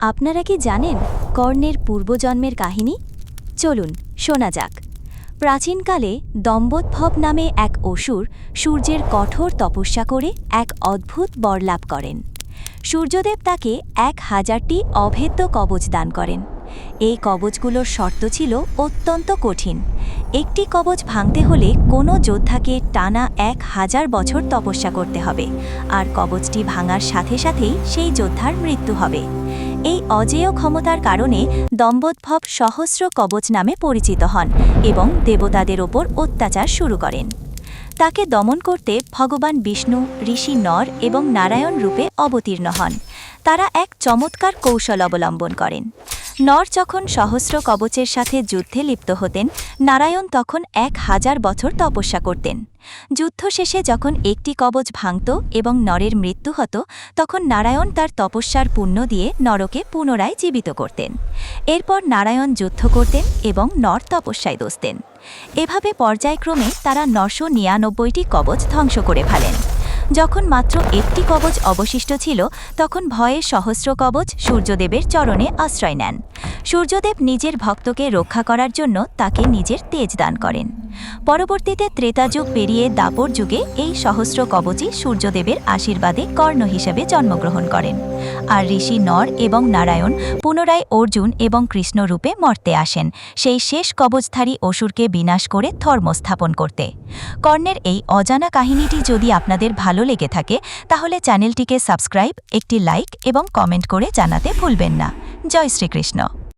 আপনারা কি জানেন কর্ণের পূর্বজন্মের কাহিনী? চলুন শোনা যাক। প্রাচীনকালে দম্বোদ্ভব নামে এক অসুর সূর্যের কঠোর তপস্যা করে এক অদ্ভুত বর লাভ করেন। সূর্যদেব তাকে এক হাজারটি অভেদ্য কবচ দান করেন। এই কবচগুলোর শর্ত ছিল অত্যন্ত কঠিন। একটি কবচ ভাঙতে হলে কোনো যোদ্ধাকে টানা এক হাজার বছর তপস্যা করতে হবে, আর কবচটি ভাঙার সাথে সাথেই সেই যোদ্ধার মৃত্যু হবে। এই অজেয় ক্ষমতার কারণে দম্বোদ্ভব সহস্র কবচ নামে পরিচিত হন এবং দেবতাদের ওপর অত্যাচার শুরু করেন। তাকে দমন করতে ভগবান বিষ্ণু, ঋষি নর এবং নারায়ণ রূপে অবতীর্ণ হন। তারা এক চমৎকার কৌশল অবলম্বন করেন। নর যখন সহস্র কবচের সাথে যুদ্ধে লিপ্ত হতেন, নারায়ণ তখন এক হাজার বছর তপস্যা করতেন। যুদ্ধ শেষে যখন একটি কবচ ভাঙত এবং নরের মৃত্যু হতো, তখন নারায়ণ তার তপস্যার পুণ্য দিয়ে নরকে পুনরায় জীবিত করতেন। এরপর নারায়ণ যুদ্ধ করতেন এবং নর তপস্যায় দোষতেন এভাবে পর্যায়ক্রমে তারা নশো নিরানব্বইটি কবচ ধ্বংস করে ফেলেন। যখন মাত্র একটি কবচ অবশিষ্ট ছিল, তখন ভয়ে সহস্র কবচ সূর্যদেবের চরণে আশ্রয় নেন। সূর্যদেব নিজের ভক্তকে রক্ষা করার জন্য তাকে নিজের তেজ দান করেন। পরবর্তীতে ত্রেতাযুগ পেরিয়ে দাপর যুগে এই সহস্র কবচই সূর্যদেবের আশীর্বাদে কর্ণ হিসেবে জন্মগ্রহণ করেন। আর ঋষি নর এবং নারায়ণ পুনরায় অর্জুন এবং কৃষ্ণ রূপে মর্তে আসেন, সেই শেষ কবচধারী অসুরকে বিনাশ করে ধর্ম স্থাপন করতে। কর্ণের এই অজানা কাহিনীটি যদি আপনাদের ভালো লেগে থাকে, তাহলে চ্যানেলটিকে সাবস্ক্রাইব, একটি লাইক এবং কমেন্ট করে জানাতে ভুলবেন না। জয় শ্রীকৃষ্ণ।